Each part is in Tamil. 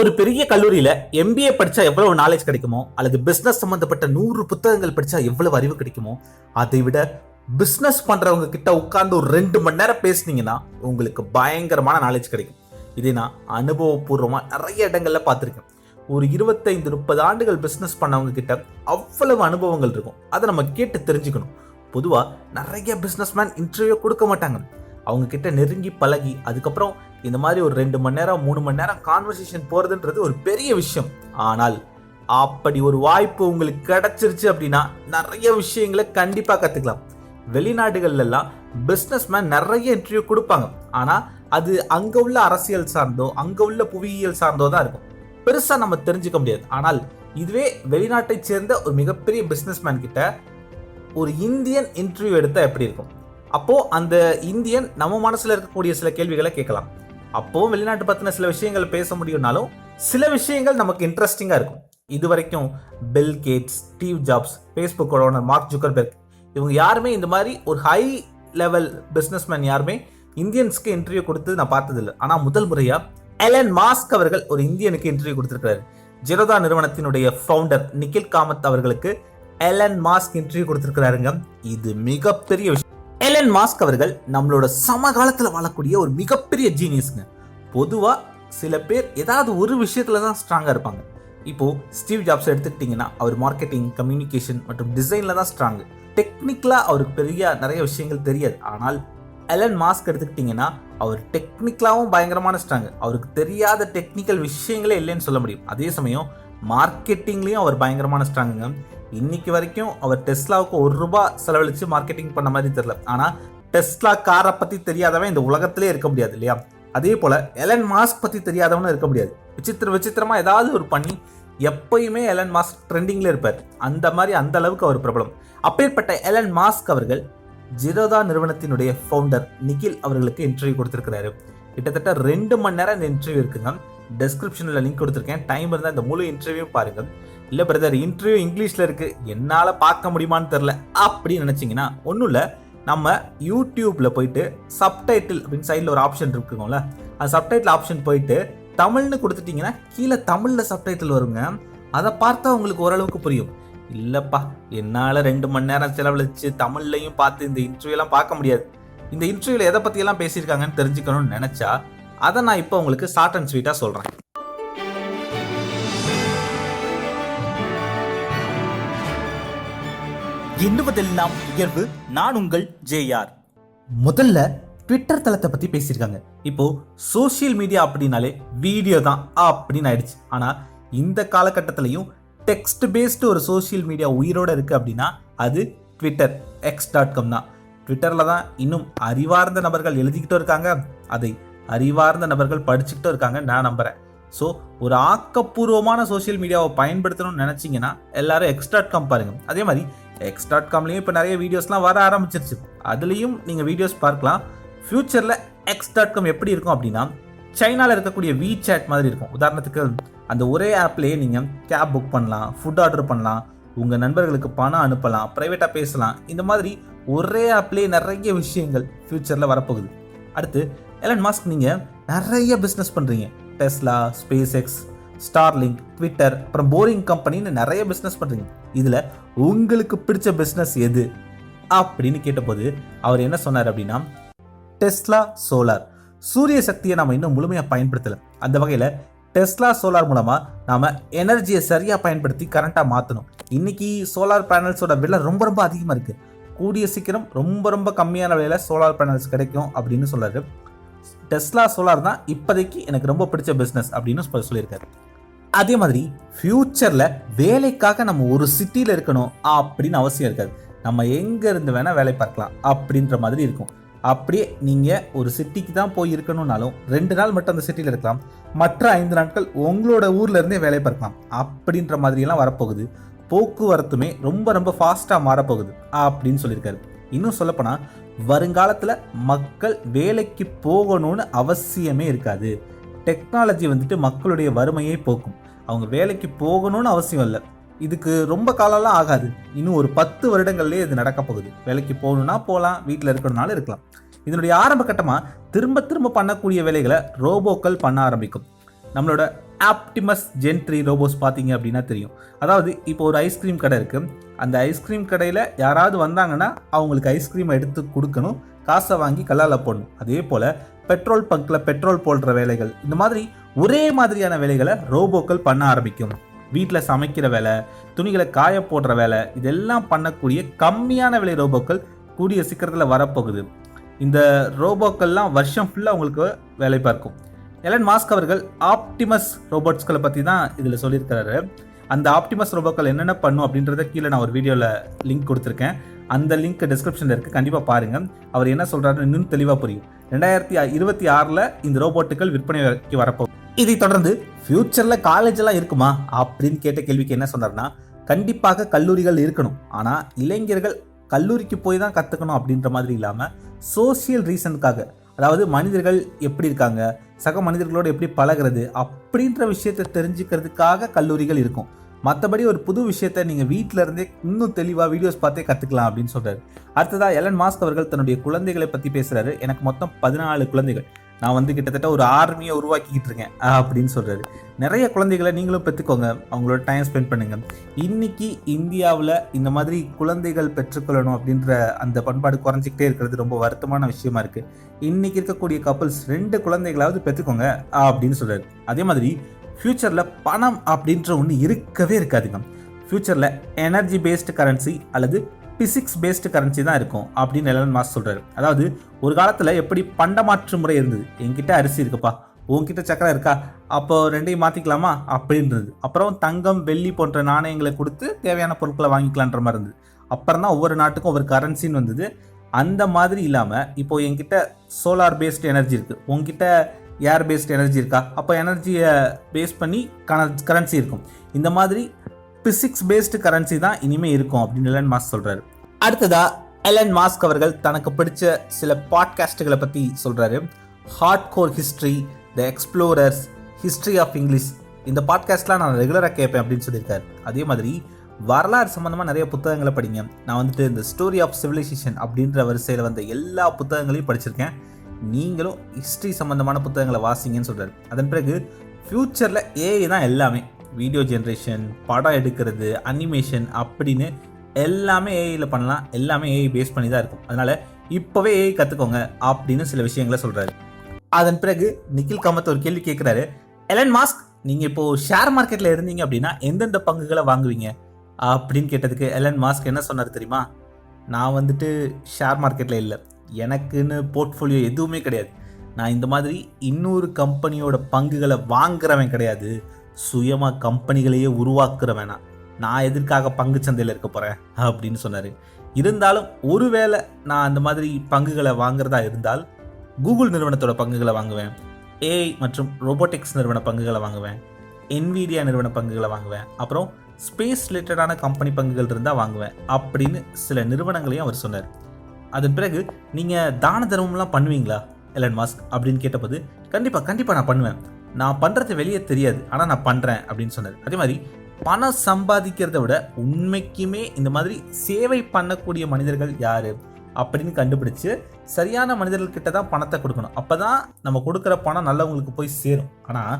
ஒரு பெரிய கல்லூரியில எம்பிஏ படிச்சா எவ்வளவு நாலேஜ் கிடைக்குமோ அல்லது பிசினஸ் சம்பந்தப்பட்ட நூறு புத்தகங்கள் படிச்சா எவ்வளவு அறிவு கிடைக்குமோ அதை விட பிசினஸ் பண்றவங்க கிட்ட உட்கார்ந்து ஒரு ரெண்டு மணி நேரம் பேசுனீங்கன்னா உங்களுக்கு பயங்கரமான நாலேஜ் கிடைக்கும். இதை நான் அனுபவபூர்வமா நிறைய இடங்கள்ல பார்த்துருக்கேன். ஒரு இருபத்தைந்து முப்பது ஆண்டுகள் பிசினஸ் பண்ணவங்க கிட்ட அவ்வளவு அனுபவங்கள் இருக்கும். அதை நம்ம கேட்டு தெரிஞ்சுக்கணும். பொதுவா நிறைய பிஸ்னஸ்மேன் இன்டர்வியூ கொடுக்க மாட்டாங்க. அவங்க கிட்ட நெருங்கி பழகி அதுக்கப்புறம் இந்த மாதிரி ஒரு ரெண்டு மணி நேரம் மூணு மணி நேரம் கான்வர்சேஷன் போகிறதுன்றது ஒரு பெரிய விஷயம். ஆனால் அப்படி ஒரு வாய்ப்பு உங்களுக்கு கிடைச்சிருச்சு அப்படின்னா நிறைய விஷயங்களை கண்டிப்பாக கற்றுக்கலாம் வெளிநாடுகள்லாம் பிஸ்னஸ் மேன் நிறைய இன்டர்வியூ கொடுப்பாங்க. ஆனால் அது அங்கே உள்ள அரசியல் சார்ந்தோ அங்கே உள்ள புவியியல் சார்ந்தோ தான் இருக்கும். பெருசாக நம்ம தெரிஞ்சுக்க முடியாது. ஆனால் இதுவே வெளிநாட்டை சேர்ந்த ஒரு மிகப்பெரிய பிசினஸ்மேன் கிட்ட ஒரு இந்தியன் இன்டர்வியூ எடுத்தால் எப்படி இருக்கும்? அப்போ அந்த இந்தியன் நம்ம மனசுல இருக்கக்கூடிய சில கேள்விகளை கேட்கலாம். அப்போ வெளிநாட்டு பத்தின சில விஷயங்கள் பேச முடியும்னாலும் சில விஷயங்கள் நமக்கு இன்ட்ரெஸ்டிங்கா இருக்கும். இது வரைக்கும் பில் கேட்ஸ் ஸ்டீவ் ஜாப்ஸ் ஃபேஸ்புக்கோட ஓனர் மார்க் ஜுக்கர்பெர்க் இவங்க யாருமே இந்த மாதிரி ஒரு ஹை லெவல் பிஸ்னஸ்மேன் யாருமே இந்தியன்ஸ்க்கு இன்டர்வியூ கொடுத்து நான் பார்த்ததில்லை. ஆனால் முதல் முறையா எலன் மாஸ்க் அவர்கள் ஒரு இந்தியனுக்கு இன்டர்வியூ கொடுத்துருக்காரு ஜெரோதா நிறுவனத்தினுடைய ஃபவுண்டர் நிக்கில் காமத் அவர்களுக்கு எலன் மாஸ்க் இன்டர்வியூ கொடுத்துருக்கிறாருங்க. இது மிகப்பெரிய விஷயம். எலன் மாஸ்க் அவர்கள் நம்மளோட சமகாலத்தில் வாழக்கூடிய ஒரு மிகப்பெரிய ஜீனியஸ்ங்க பொதுவாக சில பேர் ஏதாவது ஒரு விஷயத்தில் தான் ஸ்ட்ராங்காக இருப்பாங்க. இப்போது ஸ்டீவ் ஜாப்ஸ் எடுத்துக்கிட்டிங்கன்னா அவர் மார்க்கெட்டிங் கம்யூனிகேஷன் மற்றும் டிசைனில் தான் ஸ்ட்ராங்கு டெக்னிக்கலாக அவருக்கு பெரிய நிறைய விஷயங்கள் தெரியாது. ஆனால் எலன் மாஸ்க் எடுத்துக்கிட்டிங்கன்னா அவர் டெக்னிக்கலாகவும் பயங்கரமான ஸ்ட்ராங்கு அவருக்கு தெரியாத டெக்னிக்கல் விஷயங்களே இல்லைன்னு சொல்ல முடியும். அதே சமயம் மார்க்கெட்டிங்லேயும் அவர் பயங்கரமான ஸ்ட்ராங்குங்க இன்னைக்கு வரைக்கும் அவர் டெஸ்லாவுக்கு ஒரு ரூபா செலவழித்து மார்க்கெட்டிங் பண்ண மாதிரி தெரியல. ஆனால் டெஸ்லா காரை பற்றி தெரியாதவன் இந்த உலகத்திலே இருக்க முடியாது இல்லையா? அதே போல் எலன் மாஸ்க் பற்றி தெரியாதவனும் இருக்க முடியாது. விசித்திர விசித்திரமாக ஏதாவது ஒரு பண்ணி எப்பயுமே எலன் மாஸ்க் ட்ரெண்டிங்கில் இருப்பார். அந்த மாதிரி அந்த அளவுக்கு அவர் பிரபலம். அப்பேற்பட்ட எலன் மாஸ்க் அவர்கள் ஜிரோதா நிறுவனத்தினுடைய ஃபவுண்டர் நிகில் அவர்களுக்கு இன்டர்வியூ கொடுத்துருக்கிறாரு. கிட்டத்தட்ட ரெண்டு மணி நேரம் இந்த இன்டர்வியூ இருக்குங்க. டெஸ்கிரிப்ஷனில் லிங்க் கொடுத்துருக்கேன். டைம் இருந்தால் இந்த முழு இன்டர்வியூ பாருங்கள் இல்லை பிரதர் இன்டர்வியூ இங்கிலீஷில் இருக்குது என்னால் பார்க்க முடியுமான்னு தெரில அப்படின்னு நினச்சிங்கன்னா ஒன்றும் இல்லை. நம்ம யூடியூப்பில் போயிட்டு சப்டைட்டில் அப்படின்னு சைடில் ஒரு ஆப்ஷன் இருக்குங்கள அந்த சப்டைட்டில் ஆப்ஷன் போயிட்டு தமிழ்னு கொடுத்துட்டிங்கன்னா கீழே தமிழில் சப்டைட்டில் வருங்க. அதை பார்த்தா உங்களுக்கு ஓரளவுக்கு புரியும். இல்லைப்பா என்னால் ரெண்டு மணி நேரம் செலவழிச்சு தமிழ்லையும் பார்த்து இந்த இன்டர்வியூலாம் பார்க்க முடியாது. இந்த இன்டர்வியூவில் எதை பற்றியெல்லாம் பேசியிருக்காங்கன்னு தெரிஞ்சுக்கணும்னு நினச்சா அதை நான் இப்போ உங்களுக்கு ஷார்ட் அண்ட் ஸ்வீட்டாக சொல்கிறேன் எண்ணுவதெல்லாம் உயர்வு நான் உங்கள் ஜேஆர் முதல்ல ட்விட்டர் தளத்தை பத்தி பேசியிருக்காங்க. இப்போ சோஷியல் மீடியா அப்படின்னாலே வீடியோ தான் அப்படின்னு ஆயிடுச்சு. ஆனா இந்த காலகட்டத்திலையும் டெக்ஸ்ட் பேஸ்டு ஒரு சோஷியல் மீடியா உயிரோட இருக்கு அப்படின்னா அது ட்விட்டர் எக்ஸ் டாட் காம் தான். ட்விட்டரில் தான் இன்னும் அறிவார்ந்த நபர்கள் எழுதிக்கிட்டும் இருக்காங்க. அதை அறிவார்ந்த நபர்கள் படிச்சுக்கிட்டும் இருக்காங்க நான் நம்புகிறேன் ஸோ ஒரு ஆக்கப்பூர்வமான சோஷியல் மீடியாவை பயன்படுத்தணும்னு நினச்சிங்கன்னா எல்லாரும் எக்ஸ் காம் பாருங்கள் அதே மாதிரி எக்ஸ் காம்லேயும் இப்போ நிறைய வீடியோஸ்லாம் வர ஆரம்பிச்சிருச்சு. அதுலேயும் நீங்கள் வீடியோஸ் பார்க்கலாம். ஃப்யூச்சரில் எக்ஸ் டாட் காம் எப்படி இருக்கும் அப்படின்னா சைனாவில் இருக்கக்கூடிய வி சேட் மாதிரி இருக்கும். உதாரணத்துக்கு அந்த ஒரே ஆப்லேயே நீங்கள் கேப் புக் பண்ணலாம் ஃபுட் ஆர்டர் பண்ணலாம் உங்கள் நண்பர்களுக்கு பணம் அனுப்பலாம் ப்ரைவேட்டாக பேசலாம். இந்த மாதிரி ஒரே ஆப்லேயே நிறைய விஷயங்கள் ஃப்யூச்சரில் வரப்போகுது. அடுத்து எலன் மாஸ்க் நீங்கள் நிறைய பிஸ்னஸ் பண்ணுறீங்க Tesla Space X Starlink Twitter அப்புறம் போரிங் கம்பெனின்னு நிறைய பிஸ்னஸ் பண்ணுறீங்க இதில் உங்களுக்கு பிடிச்ச பிஸ்னஸ் எது? அப்படின்னு கேட்டபோது அவர் என்ன சொன்னார் அப்படின்னா டெஸ்லா சோலார் சூரிய சக்தியை நம்ம இன்னும் முழுமையாக பயன்படுத்தலை. அந்த வகையில் டெஸ்லா சோலார் மூலமாக நாம் எனர்ஜியை சரியாக பயன்படுத்தி கரண்ட்டாக மாற்றணும் இன்னைக்கு சோலார் பேனல்ஸோட விலை ரொம்ப ரொம்ப அதிகமாக இருக்குது கூடிய சீக்கிரம் ரொம்ப ரொம்ப கம்மியான விலையில் சோலார் பேனல்ஸ் கிடைக்கும் அப்படின்னு சொல்கிறாரு டெஸ்லா சோலார் தான் இப்போதைக்கு எனக்கு ரொம்ப பிடிச்ச பிஸ்னஸ் அப்படின்னு சொல்லியிருக்காரு. அதே மாதிரி ஃப்யூச்சரில் வேலைக்காக நம்ம ஒரு சிட்டியில் இருக்கணும் அப்படின்னு அவசியம் இருக்காது. நம்ம எங்கே இருந்து வேணால் வேலை பார்க்கலாம் அப்படின்ற மாதிரி இருக்கும். அப்படியே நீங்கள் ஒரு சிட்டிக்கு தான் போய் இருக்கணும்னாலும் ரெண்டு நாள் மட்டும் அந்த சிட்டியில் இருக்கலாம். மற்ற ஐந்து நாட்கள் உங்களோட ஊர்ல இருந்தே வேலை பார்க்கலாம் அப்படின்ற மாதிரியெல்லாம் வரப்போகுது. போக்குவரத்துமே ரொம்ப ரொம்ப ஃபாஸ்ட்டாக மாறப்போகுது அப்படின்னு சொல்லியிருக்காரு. இன்னும் சொல்லப்போனால் வருங்காலத்தில் மக்கள் வேலைக்கு போகணும்னு அவசியமே இருக்காது. டெக்னாலஜி வந்துட்டு மக்களுடைய வறுமையை போக்கும். அவங்க வேலைக்கு போகணும்னு அவசியம் இல்லை. இதுக்கு ரொம்ப காலம்லாம் ஆகாது. இன்னும் ஒரு பத்து வருடங்கள்லேயே இது நடக்க போகுது. வேலைக்கு போகணும்னா போகலாம் வீட்டில் இருக்கணும்னாலும் இருக்கலாம். இதனுடைய ஆரம்ப கட்டமாக திரும்ப திரும்ப பண்ணக்கூடிய வேலைகளை ரோபோக்கள் பண்ண ஆரம்பிக்கும். நம்மளோட ஆப்டிமஸ் ஜென்ட்ரி ரோபோஸ் பார்த்தீங்க அப்படின்னா தெரியும். அதாவது இப்போ ஒரு ஐஸ்கிரீம் கடை இருக்குது அந்த ஐஸ்கிரீம் கடையில் யாராவது வந்தாங்கன்னா அவங்களுக்கு ஐஸ்கிரீம் எடுத்து கொடுக்கணும். காசை வாங்கி கல்லால் போடணும். அதே போல் பெட்ரோல் பங்கில் பெட்ரோல் போடுற வேலைகள். இந்த மாதிரி ஒரே மாதிரியான வேலைகளை ரோபோக்கள் பண்ண ஆரம்பிக்கும். வீட்டில் சமைக்கிற வேலை துணிகளை காய போடுற வேலை இதெல்லாம் பண்ணக்கூடிய கம்மியான விலை ரோபோக்கள் கூடிய சீக்கிரத்தில் வரப்போகுது. இந்த ரோபோக்கள்லாம் வருஷம் ஃபுல்லாக உங்களுக்கு வேலை பார்க்கும். எலன் மாஸ்க் அவர்கள் ஆப்டிமஸ் ரோபோட்ஸ்களை பற்றி தான் இதில் சொல்லியிருக்கிறாரு. அந்த ஆப்டிமஸ் ரோபோக்கள் என்னென்ன பண்ணும் அப்படின்றத கீழே நான் ஒரு வீடியோவில் லிங்க் கொடுத்துருக்கேன். அந்த லிங்க் டிஸ்கிரிப்ஷனில் இருக்குது கண்டிப்பாக பாருங்கள் அவர் என்ன சொல்கிறாருன்னு இன்னும் தெளிவாக புரியும். ரெண்டாயிரத்தி இருபத்தி ஆறில் இந்த ரோபோட்டுகள் விற்பனைக்கு வரப்போம் இதை தொடர்ந்து ஃப்யூச்சரில் காலேஜ் எல்லாம் இருக்குமா அப்படின்னு கேட்ட கேள்விக்கு என்ன சொன்னார்னா கண்டிப்பாக கல்லூரிகள் இருக்கணும். ஆனால் இளைஞர்கள் கல்லூரிக்கு போய் தான் கற்றுக்கணும் அப்படின்ற மாதிரி இல்லாமல் சோசியல் ரீசனுக்காக அதாவது மனிதர்கள் எப்படி இருக்காங்க சக மனிதர்களோடு எப்படி பழகிறது அப்படின்ற விஷயத்தை தெரிஞ்சுக்கிறதுக்காக கல்லூரிகள் இருக்கும். மற்றபடி ஒரு புது விஷயத்தை நீங்கள் வீட்டில் இருந்தே இன்னும் தெளிவாக வீடியோஸ் பார்த்தே கற்றுக்கலாம் அப்படின்னு சொல்கிறாரு அடுத்ததாக எலன் மாஸ்க் அவர்கள் தன்னுடைய குழந்தைகளை பற்றி பேசுகிறாரு எனக்கு மொத்தம் பதினாலு குழந்தைகள். நான் வந்து கிட்டத்தட்ட ஒரு ஆர்மியை உருவாக்கிக்கிட்டு இருக்கேன் அப்படின்னு சொல்கிறாரு நிறைய குழந்தைகளை நீங்களும் பெற்றுக்கோங்க. அவங்களோட டைம் ஸ்பெண்ட் பண்ணுங்க. இன்னைக்கு இந்தியாவில் இந்த மாதிரி குழந்தைகள் பெற்றுக்கொள்ளணும் அப்படின்ற அந்த பண்பாடு குறைஞ்சிக்கிட்டே இருக்கிறது ரொம்ப வருத்தமான விஷயமா இருக்கு. இன்னைக்கு இருக்கக்கூடிய கப்பல்ஸ் ரெண்டு குழந்தைகளாவது பெற்றுக்கோங்க அப்படின்னு சொல்றாரு. அதே மாதிரி ஃப்யூச்சரில் பணம் அப்படின்ற ஒன்று இருக்கவே இருக்காதுங்க. ஃப்யூச்சரில் எனர்ஜி பேஸ்டு கரன்சி அல்லது பிசிக்ஸ் பேஸ்டு கரன்சி தான் இருக்கும் அப்படின்னு எலன் மாஸ் சொல்கிறார் அதாவது ஒரு காலத்தில் எப்படி பண்டமாற்று முறை இருந்தது. என்கிட்ட அரிசி இருக்குப்பா. உன்கிட்ட சக்கரை இருக்கா? அப்போ ரெண்டையும் மாற்றிக்கலாமா அப்படின்றது. அப்புறம் தங்கம் வெள்ளி போன்ற நாணயங்களை கொடுத்து தேவையான பொருட்களை வாங்கிக்கலான்ற மாதிரி இருந்தது. அப்புறம் தான் ஒவ்வொரு நாட்டுக்கும் ஒவ்வொரு கரன்சின்னு வந்தது. அந்த மாதிரி இல்லாமல் இப்போது என்கிட்ட சோலார் பேஸ்டு எனர்ஜி இருக்குது உங்ககிட்ட ஏர் பேஸ்டு எனர்ஜி இருக்கா? அப்போ எனர்ஜியை பேஸ் பண்ணி கரன்சி இருக்கும். இந்த மாதிரி பிசிக்ஸ் பேஸ்டு கரன்சி தான் இனிமேல் இருக்கும் அப்படின்னு எலன் மாஸ்க் சொல்கிறாரு அடுத்ததா எலன் மாஸ்க் அவர்கள் தனக்கு பிடிச்ச சில பாட்காஸ்ட்டுகளை பற்றி சொல்கிறாரு hardcore history the explorers history of English இந்த பாட்காஸ்ட்லாம் நான் ரெகுலராக கேட்பேன் அப்படின்னு சொல்லியிருக்காரு. அதே மாதிரி வரலாறு சம்மந்தமாக நிறைய புத்தகங்களை படிங்க. நான் வந்துட்டு இந்த ஸ்டோரி ஆஃப் சிவிலைசேஷன் அப்படின்ற வரிசையில் வந்த எல்லா புத்தகங்களையும் படிச்சிருக்கேன். நீங்களும் ஹிஸ்ட்ரி சம்மந்தமான புத்தகங்களை வாசிங்கன்னு சொல்கிறார் அதன் பிறகு ஃப்யூச்சரில் ஏஐ தான் எல்லாமே. வீடியோ ஜென்ரேஷன் படம் எடுக்கிறது அனிமேஷன் அப்படின்னு எல்லாமே ஏஐயில் பண்ணலாம். எல்லாமே ஏஐ பேஸ் பண்ணி தான் இருக்கும். அதனால் இப்போவே ஏஐ கற்றுக்கோங்க அப்படின்னு சில விஷயங்களை சொல்கிறாரு அதன் பிறகு நிக்கில் காமத் ஒரு கேள்வி கேட்குறாரு எலன் மாஸ்க் நீங்கள் இப்போது ஷேர் மார்க்கெட்டில் இருந்தீங்க அப்படின்னா எந்தெந்த பங்குகளை வாங்குவீங்க? அப்படின்னு கேட்டதுக்கு எலன் மாஸ்க் என்ன சொன்னார் தெரியுமா? நான் வந்துட்டு ஷேர் மார்க்கெட்டில் இல்லை. எனக்குன்னு போர்ட்ஃபோலியோ எதுவுமே கிடையாது. நான் இந்த மாதிரி இன்னொரு கம்பெனியோட பங்குகளை வாங்குறவன் கிடையாது. சுயமாக கம்பெனிகளையே உருவாக்குறவன். நான் நான் எதற்காக பங்கு சந்தையில் இருக்க போகிறேன் அப்படின்னு சொன்னார். இருந்தாலும் ஒருவேளை நான் அந்த மாதிரி பங்குகளை வாங்குறதா இருந்தால் கூகுள் நிறுவனத்தோட பங்குகளை வாங்குவேன். ஏஐ மற்றும் ரோபோட்டிக்ஸ் நிறுவன பங்குகளை வாங்குவேன். என்விடியா நிறுவன பங்குகளை வாங்குவேன். அப்புறம் ஸ்பேஸ் ரிலேட்டடான கம்பெனி பங்குகள் இருந்தால் வாங்குவேன் அப்படின்னு சில நிறுவனங்களையும் அவர் சொன்னார். அதன் பிறகு நீங்கள் தான தர்மம்லாம் பண்ணுவீங்களா எலன் மாஸ்க் அப்படின்னு கேட்டபோது கண்டிப்பாக கண்டிப்பாக நான் பண்ணுவேன். நான் பண்ணுறது வெளியே தெரியாது. ஆனால் நான் பண்ணுறேன் அப்படின்னு சொன்னார். அதே மாதிரி பணம் சம்பாதிக்கிறத விட உண்மைக்குமே இந்த மாதிரி சேவை பண்ணக்கூடிய மனிதர்கள் யார்? அப்படின்னு கண்டுபிடிச்சு சரியான மனிதர்கள்கிட்ட தான் பணத்தை கொடுக்கணும். அப்போ தான் நம்ம கொடுக்குற பணம் நல்லவங்களுக்கு போய் சேரும். ஆனால்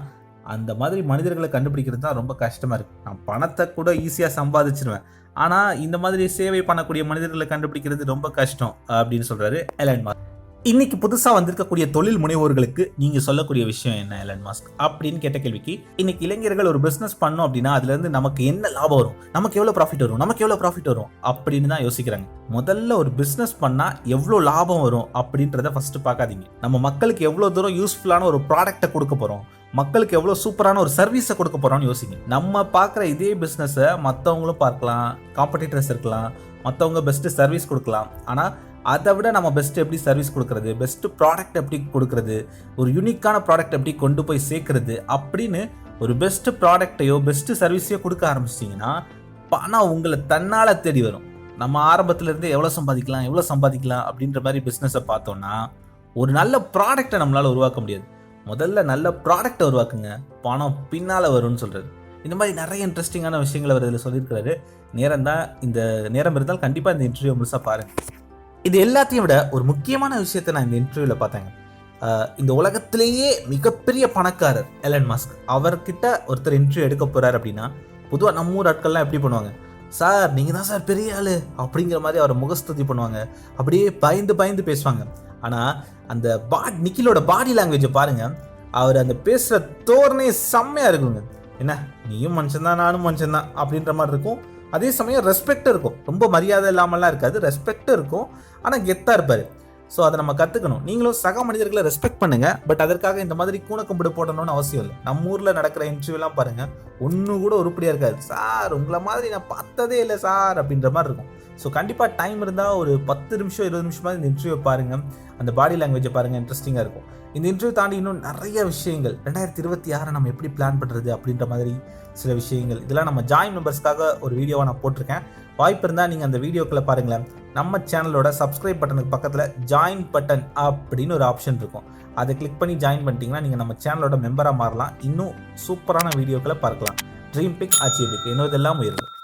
அந்த மாதிரி மனிதர்களை கண்டுபிடிக்கிறது தான் ரொம்ப கஷ்டமாக இருக்குது நான் பணத்தை கூட ஈஸியாக சம்பாதிச்சிருவேன். ஆனால் இந்த மாதிரி சேவை பண்ணக்கூடிய மனிதர்களை கண்டுபிடிக்கிறது ரொம்ப கஷ்டம் அப்படின்னு சொல்கிறாரு எலன் மார்க் இன்னைக்கு புதுசாக வந்திருக்கக்கூடிய தொழில் முனைவோர்களுக்கு நீங்கள் சொல்லக்கூடிய விஷயம் என்ன எலன் மாஸ்க் அப்படின்னு கேட்ட கேள்விக்கு இன்னைக்கு இளைஞர்கள் ஒரு பிஸ்னஸ் பண்ணோம் அப்படின்னா அதுலேருந்து நமக்கு என்ன லாபம் வரும்? நமக்கு எவ்வளோ ப்ராஃபிட் வரும்? நமக்கு எவ்வளோ ப்ராஃபிட் வரும்? அப்படின்னு தான் யோசிக்கிறாங்க. முதல்ல ஒரு பிஸ்னஸ் பண்ணால் எவ்வளோ லாபம் வரும் அப்படின்றத ஃபஸ்ட்டு பார்க்காதீங்க. நம்ம மக்களுக்கு எவ்வளோ தூரம் யூஸ்ஃபுல்லான ஒரு ப்ராடக்ட்டை கொடுக்க போகிறோம் மக்களுக்கு எவ்வளோ சூப்பரான ஒரு சர்வீஸை கொடுக்க போகிறோம்னு யோசிங்க. நம்ம பார்க்குற இதே பிஸ்னஸை மற்றவங்களும் பார்க்கலாம். காம்படிட்டர்ஸ் இருக்கலாம். மற்றவங்க பெஸ்ட்டு சர்வீஸ் கொடுக்கலாம். ஆனால் அதை விட நம்ம பெஸ்ட்டு எப்படி சர்வீஸ் கொடுக்கறது பெஸ்ட்டு ப்ராடக்ட் எப்படி கொடுக்கறது ஒரு யூனிக்கான ப்ராடக்ட் எப்படி கொண்டு போய் சேர்க்குறது அப்படின்னு ஒரு பெஸ்ட்டு ப்ராடக்டையோ பெஸ்ட்டு சர்வீஸையோ கொடுக்க ஆரம்பிச்சிட்டிங்கன்னா பணம் உங்களை தன்னால் தேடி வரும். நம்ம ஆரம்பத்துலேருந்து எவ்வளோ சம்பாதிக்கலாம் எவ்வளோ சம்பாதிக்கலாம் அப்படின்ற மாதிரி பிஸ்னஸை பார்த்தோன்னா ஒரு நல்ல ப்ராடக்டை நம்மளால் உருவாக்க முடியாது. முதல்ல நல்ல ப்ராடக்டை உருவாக்குங்க. பணம் பின்னால் வரும்னு சொல்கிறது இந்த மாதிரி நிறைய இன்ட்ரெஸ்டிங்கான விஷயங்களை அவர் இதில் சொல்லியிருக்கிறாரு. நேரம் தான் இந்த நேரம் இருந்தால் கண்டிப்பாக இந்த இன்டர்வியூ முழுசாக பாருங்கள் இது எல்லாத்தையும் விட ஒரு முக்கியமான விஷயத்தை நான் இந்த இன்டர்வியூவில் பார்த்தேங்க. இந்த உலகத்திலேயே மிகப்பெரிய பணக்காரர் எலன் மாஸ்க் அவர்கிட்ட ஒருத்தர் இன்டர்வியூ எடுக்க போகிறார் அப்படின்னா பொதுவாக நம்ம ஊர் ஆட்கள்லாம் எப்படி பண்ணுவாங்க? சார் நீங்கள் தான் சார் பெரிய ஆளு அப்படிங்கிற மாதிரி அவரை முகஸ்துதி பண்ணுவாங்க. அப்படியே பயந்து பயந்து பேசுவாங்க. ஆனால் அந்த பா நிக்கிலோட பாடி லாங்குவேஜை பாருங்க. அவர் அந்த பேசுகிற தோரணே செம்மையாக இருக்குங்க. என்ன நீயும் மனுஷன்தான் நானும் மனுஷன்தான் அப்படின்ற மாதிரி இருக்கும். அதே சமயம் ரெஸ்பெக்ட் இருக்கும். ரொம்ப மரியாதை இல்லாமலாம் இருக்காது. ரெஸ்பெக்ட் இருக்கும். ஆனால் கெத்தாக இருப்பார். ஸோ அதை நம்ம கற்றுக்கணும் நீங்களும் சக மனிதர்களை ரெஸ்பெக்ட் பண்ணுங்கள் பட் அதற்காக இந்த மாதிரி கூணக்கம்பிடு போடணும்னு அவசியம் இல்லை. நம்ம ஊரில் நடக்கிற இன்டர்வியூலாம் பாருங்கள் ஒன்று கூட உருப்படியாக இருக்காது. சார் உங்களை மாதிரி நான் பார்த்ததே இல்லை சார் அப்படின்ற மாதிரி இருக்கும். ஸோ கண்டிப்பாக டைம் இருந்தால் ஒரு பத்து நிமிஷம் இருபது நிமிஷமாக இந்த இன்டர்வியூ பாருங்கள் அந்த பாடி லாங்குவேஜை பாருங்கள் இன்ட்ரெஸ்டிங்காக இருக்கும். இந்த இன்டர்வியூ தாண்டி இன்னும் நிறைய விஷயங்கள். ரெண்டாயிரத்தி இருபத்தி ஆறை நம்ம எப்படி பிளான் பண்ணுறது அப்படின்ற மாதிரி சில விஷயங்கள். இதெல்லாம் நம்ம ஜாயின் மெம்பர்ஸ்க்காக ஒரு வீடியோவை நான் போட்டிருக்கேன். வாய்ப்பு இருந்தால் நீங்கள் அந்த வீடியோக்களை பாருங்களேன். நம்ம சேனலோட சப்ஸ்கிரைப் பட்டனுக்கு பக்கத்தில் ஜாயின் பட்டன் அப்படின்னு ஒரு ஆப்ஷன் இருக்கும். அதை கிளிக் பண்ணி ஜாயின் பண்ணிட்டீங்கன்னா நீங்கள் நம்ம சேனலோட மெம்பராக மாறலாம். இன்னும் சூப்பரான வீடியோக்களை பார்க்கலாம். ட்ரீம் பிக் அச்சீவ் பிக் இன்னும் இதெல்லாம் உயர்வு.